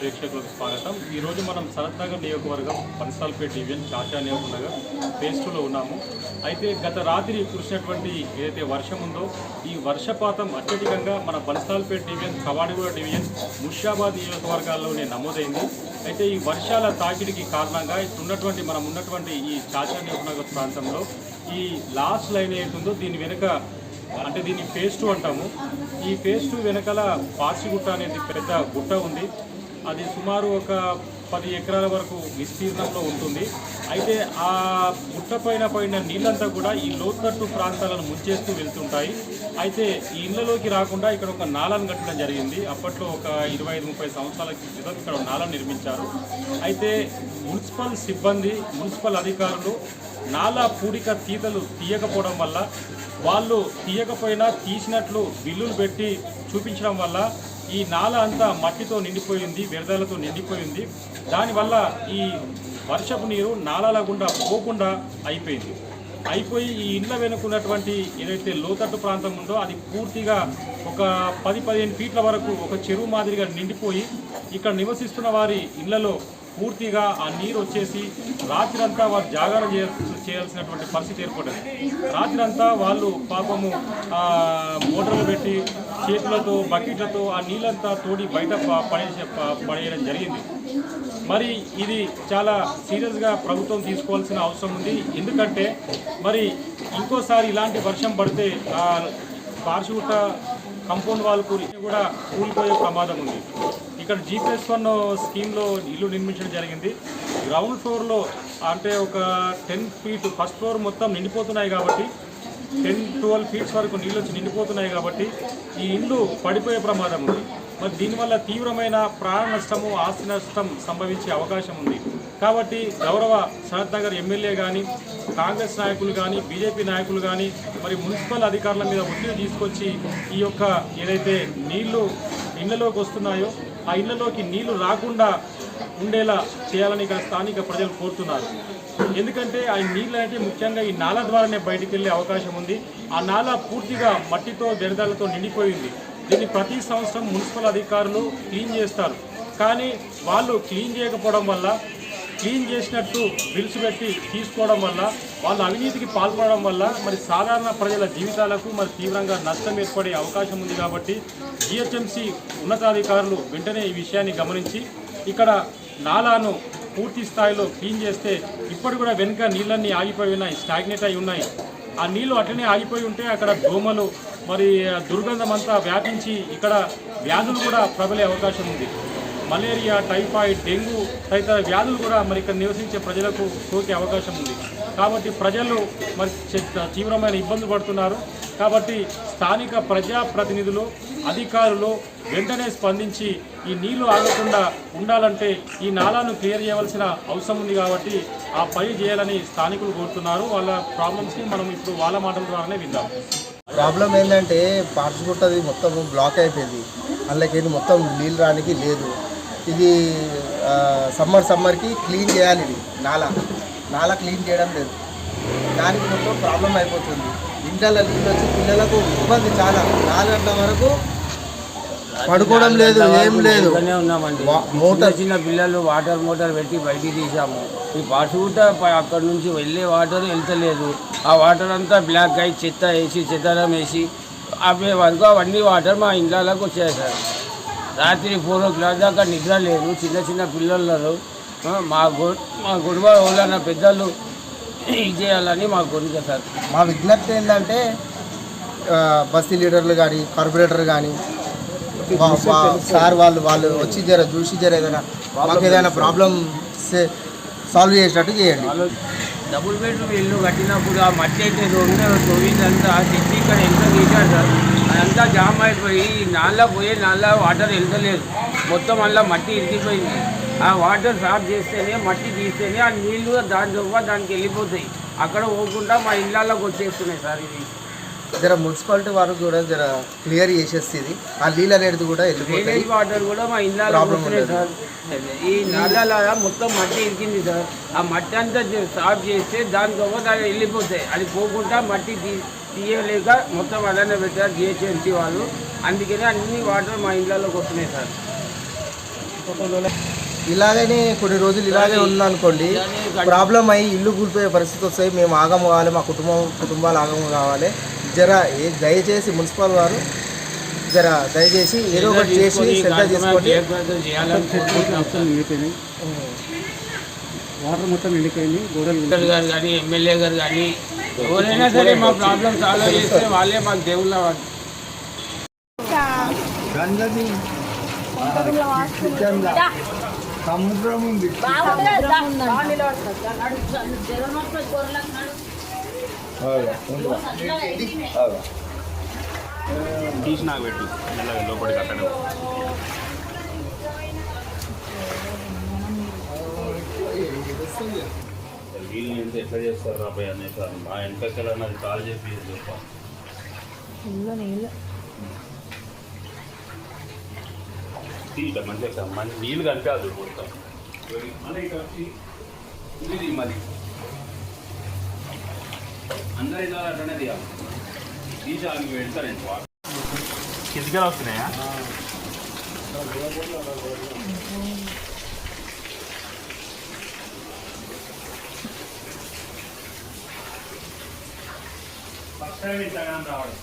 ప్రేక్షకులకు స్వాగతం. ఈరోజు మనం శరత్నగర్ నియోజకవర్గం పనసాల్పేట డివిజన్ చాచా నియోజకవర్గం ఫేజ్ టూలో ఉన్నాము. అయితే గత రాత్రి కురిసినటువంటి ఏదైతే వర్షం ఉందో ఈ వర్షపాతం అత్యధికంగా మన బనసాల్పేట డివిజన్ కవాడిగూడ డివిజన్ ముషాబాద్ నియోజకవర్గాల్లోనే నమోదైంది. అయితే ఈ వర్షాల తాకిడికి కారణంగా ఉన్నటువంటి మనం ఉన్నటువంటి ఈ చాచా నియోజకవర్గ ప్రాంతంలో ఈ లాస్ట్ లైన్ ఏంటుందో దీని వెనుక అంటే దీన్ని ఫేస్ టూ అంటాము. ఈ ఫేస్ టూ వెనకాల పార్సిగుట్ట అనేది పెద్ద గుట్ట ఉంది. అది సుమారు ఒక పది ఎకరాల వరకు విస్తీర్ణంలో ఉంటుంది. అయితే ఆ గుట్ట పైన పడిన నీళ్ళంతా కూడా ఈ లోతట్టు ప్రాంతాలను ముంచేస్తూ వెళ్తుంటాయి. అయితే ఈ ఇళ్ళలోకి రాకుండా ఇక్కడ ఒక నాలను కట్టడం జరిగింది. అప్పట్లో ఒక ఇరవై ఐదు ముప్పై సంవత్సరాల క్రితం ఇక్కడ నాలను నిర్మించారు. అయితే మున్సిపల్ సిబ్బంది మున్సిపల్ అధికారులు నాలా పూడిక తీతలు తీయకపోవడం వల్ల వాళ్ళు తీయకపోయినా తీసినట్లు బిల్లులు పెట్టి చూపించడం వల్ల ఈ నాల అంతా మట్టితో నిండిపోయింది వ్యర్థాలతో నిండిపోయింది. దానివల్ల ఈ వర్షపు నీరు నాలాల గుండా పోకుండా అయిపోయింది. అయిపోయి ఈ ఇళ్ళ వెనుకున్నటువంటి ఏదైతే లోతట్టు ప్రాంతం ఉందో అది పూర్తిగా ఒక పది పదిహేను ఫీట్ల వరకు ఒక చెరువు మాదిరిగా నిండిపోయి ఇక్కడ నివసిస్తున్న వారి ఇళ్ళలో పూర్తిగా ఆ నీరు వచ్చేసి రాత్రంతా వారు జాగరణ చేయ- చేయాల్సినటువంటి పరిస్థితి ఏర్పడింది. రాత్రంతా వాళ్ళు పాపము మోటార్లు పెట్టి చేతులతో బకెట్లతో ఆ నీళ్ళంతా తోడి బయట పడేసే పడేయడం జరిగింది. మరి ఇది చాలా సీరియస్గా ప్రభుత్వం తీసుకోవాల్సిన అవసరం ఉంది. ఎందుకంటే మరి ఇంకోసారి ఇలాంటి వర్షం పడితే ఆ పార్షుగుట్ట కంపౌండ్ వాల్ కూలి కూడా కూలిపోయే ప్రమాదం ఉంది. ఇక్కడ జీపీఎస్ వన్ స్కీమ్లో ఇల్లు నిర్మించడం జరిగింది. గ్రౌండ్ ఫ్లోర్లో అంటే ఒక టెన్ ఫీట్ ఫస్ట్ ఫ్లోర్ మొత్తం నిండిపోతున్నాయి కాబట్టి టెన్ ట్వెల్వ్ ఫీట్స్ వరకు నీళ్ళు వచ్చి నిండిపోతున్నాయి కాబట్టి ఈ ఇల్లు పడిపోయే ప్రమాదం ఉంది. మరి దీనివల్ల తీవ్రమైన ప్రాణ నష్టము ఆస్తి నష్టం సంభవించే అవకాశం ఉంది. కాబట్టి గౌరవ శరత్ నగర్ ఎమ్మెల్యే కానీ కాంగ్రెస్ నాయకులు కానీ బీజేపీ నాయకులు కానీ మరి మున్సిపల్ అధికారుల మీద ఒత్తిడి తీసుకొచ్చి ఈ యొక్క ఏదైతే నీళ్ళు ఇళ్ళలోకి వస్తున్నాయో ఆ ఇళ్ళలోకి నీళ్ళు రాకుండా ఉండేలా చేయాలని ఇక్కడ స్థానిక ప్రజలు కోరుతున్నారు. ఎందుకంటే ఆ నీళ్ళు అంటే ముఖ్యంగా ఈ నాల ద్వారానే బయటికి వెళ్ళే అవకాశం ఉంది. ఆ నాల పూర్తిగా మట్టితో వ్యర్థాలతో నిండిపోయింది. దీన్ని ప్రతి సంవత్సరం మున్సిపల్ అధికారులు క్లీన్ చేస్తారు. కానీ వాళ్ళు క్లీన్ చేయకపోవడం వల్ల క్లీన్ చేసినట్టు బిల్స్ పెట్టి తీసుకోవడం వల్ల వాళ్ళు అవినీతికి పాల్పడడం వల్ల మరి సాధారణ ప్రజల జీవితాలకు మరి తీవ్రంగా నష్టం ఏర్పడే అవకాశం ఉంది కాబట్టి జిహెచ్ఎంసీ ఉన్నతాధికారులు వెంటనే ఈ విషయాన్ని గమనించి ఇక్కడ నాలాను పూర్తి స్థాయిలో క్లీన్ చేస్తే ఇప్పటి కూడా వెనుక నీళ్ళన్నీ ఆగిపోయి ఉన్నాయి స్టాగ్నేట్ అయి ఉన్నాయి. ఆ నీళ్ళు అట్లనే ఆగిపోయి ఉంటే అక్కడ దోమలు మరి దుర్గంధం అంతా వ్యాపించి ఇక్కడ వ్యాధులు కూడా ప్రబలే అవకాశం ఉంది. మలేరియా టైఫాయిడ్ డెంగ్యూ తదితర వ్యాధులు కూడా మరి ఇక్కడ నివసించే ప్రజలకు సోకే అవకాశం ఉంది. కాబట్టి ప్రజలు మరి తీవ్రమైన ఇబ్బందులు పడుతున్నారు. కాబట్టి స్థానిక ప్రజాప్రతినిధులు అధికారులు వెంటనే స్పందించి ఈ నీళ్ళు ఆగకుండా ఉండాలంటే ఈ నాలాను క్లియర్ చేయవలసిన అవసరం ఉంది కాబట్టి ఆ పని చేయాలని స్థానికులు కోరుతున్నారు. వాళ్ళ ప్రాబ్లమ్స్ని మనం ఇప్పుడు వాళ్ళ మాటల ద్వారానే విందాం. ప్రాబ్లం ఏంటంటే పార్చుకుంటుంది మొత్తం బ్లాక్ అయిపోయింది. అందులోకి మొత్తం నీళ్ళు రానికి లేదు. ఇది సమ్మర్ సమ్మర్కి క్లీన్ చేయాలి ఇది. నాలా నాలా క్లీన్ చేయడం లేదు. దానికి మొత్తం ప్రాబ్లం అయిపోతుంది. ఇంట్లో నీళ్ళు వచ్చి పిల్లలకు ఇబ్బంది చాలా. నాలుగు గంటల వరకు పడుకోవడం లేదు ఏం లేదు. ఉన్నామండి. మోటార్ చిన్న పిల్లలు వాటర్ మోటార్ పెట్టి బయటికి తీసాము ఈ పాసుగుట్ట అక్కడ నుంచి వెళ్ళే వాటర్ వెళ్తలేదు. ఆ వాటర్ అంతా బ్లాక్ అయి చెత్త వేసి చెత్తరం వేసి ఆపే వరకు అవన్నీ వాటర్ మా ఇంట్లోకి వచ్చాయి సార్. రాత్రి ఫోర్ ఓ క్లాక్ దాకా నిద్ర లేదు. చిన్న చిన్న పిల్లలు మా గొ మా గొడవ వాళ్ళన్న పెద్దలు చేయాలని మా కోరిక సార్. మా విజ్ఞప్తి ఏంటంటే బస్తీ లీడర్లు కానీ కార్పొరేటర్ కానీ సార్ వాళ్ళు వాళ్ళు వచ్చి జర చూసి జర ఏదైనా మాకు ఏదైనా ప్రాబ్లం సాల్వ్ చేసినట్టు చేయండి. డబుల్ బెడ్రూమ్ ఇల్లు కట్టినప్పుడు ఆ మట్టి అయితే రెండు తొమ్మిదంతా తెచ్చి ఇక్కడ ఎంత తీశారు సార్? అదంతా జామ్ అయిపోయి నాళ్ళ పోయే నాళ్ళ వాటర్ వెళ్తలేదు. మొత్తం అలా మట్టి ఇరిగిపోయింది ఆ వాటర్ సాఫ్ చేస్తేనే మట్టి తీస్తేనే ఆ నీళ్ళు దాని చొప్ప దానికి వెళ్ళిపోతాయి. అక్కడ పోకుండా మా ఇళ్ళకి వచ్చేస్తున్నాయి సార్ ఇది జర మున్సిపాలిటీ వారు కూడా జర క్లియర్ చేసేస్తుంది ఆ నీళ్ళు అనేది కూడా వెళ్ళిపోతాయి. వాటర్ కూడా మా ఇళ్ళకి వస్తున్నాయి. సార్. ఈ నాళ్ళ మొత్తం మట్టి ఇరికింది సార్. ఆ మట్టి అంతా సాఫ్ చేస్తే దాని తర్వాత అది వెళ్ళిపోతాయి. అది పోకుండా మట్టి తీ తీయలేక మొత్తం అలానే పెట్టారు జిహెచ్ఎంసీ వాళ్ళు. అందుకని అన్ని వాటర్ మా ఇళ్ళలోకి వస్తున్నాయి సార్. ఇలాగనే కొన్ని రోజులు ఇలాగే ఉందనుకోండి ప్రాబ్లం అయ్యి ఇల్లు కూలిపోయే పరిస్థితి వస్తాయి మేము ఆగం కావాలి మా కుటుంబం కుటుంబాలు ఆగం కావాలి. జర ఏ దయచేసి మున్సిపల్ వారు జర దయచేసి ఏదో ఒకటి చేసి శ్రద్ధ నిండిపోయినాయి వాటర్ మొత్తం నిండిపోయింది గోడలు గారు కానీ ఎమ్మెల్యే గారు కానీ ఎవరైనా సరే మా ప్రాబ్లం సాల్వ్ చేస్తే వాళ్ళే మాకు దేవుళ్ళ వాళ్ళు. సముద్రం ఉంది. తీసి నాకు పెట్టు మెల్లగా లోపలికి అట్టనే వీళ్ళు ఎంత ఎట్లా చేస్తారు రాబోయ్ అనేసి మా వెనకకెళ్ళ నాది కాల్ చెప్పి చెప్ప తీట మంచిగా మంచి నీళ్ళు కనిపించదు కొడతాం మళ్ళీ ఇటు వచ్చి ఇది మరి అందరు అట్లనే తీయాలి. తీసి ఆమె వెళ్తారండి కిందికి వస్తున్నాయా? ఫస్ట్ టైం ఇంతగానం రావడం.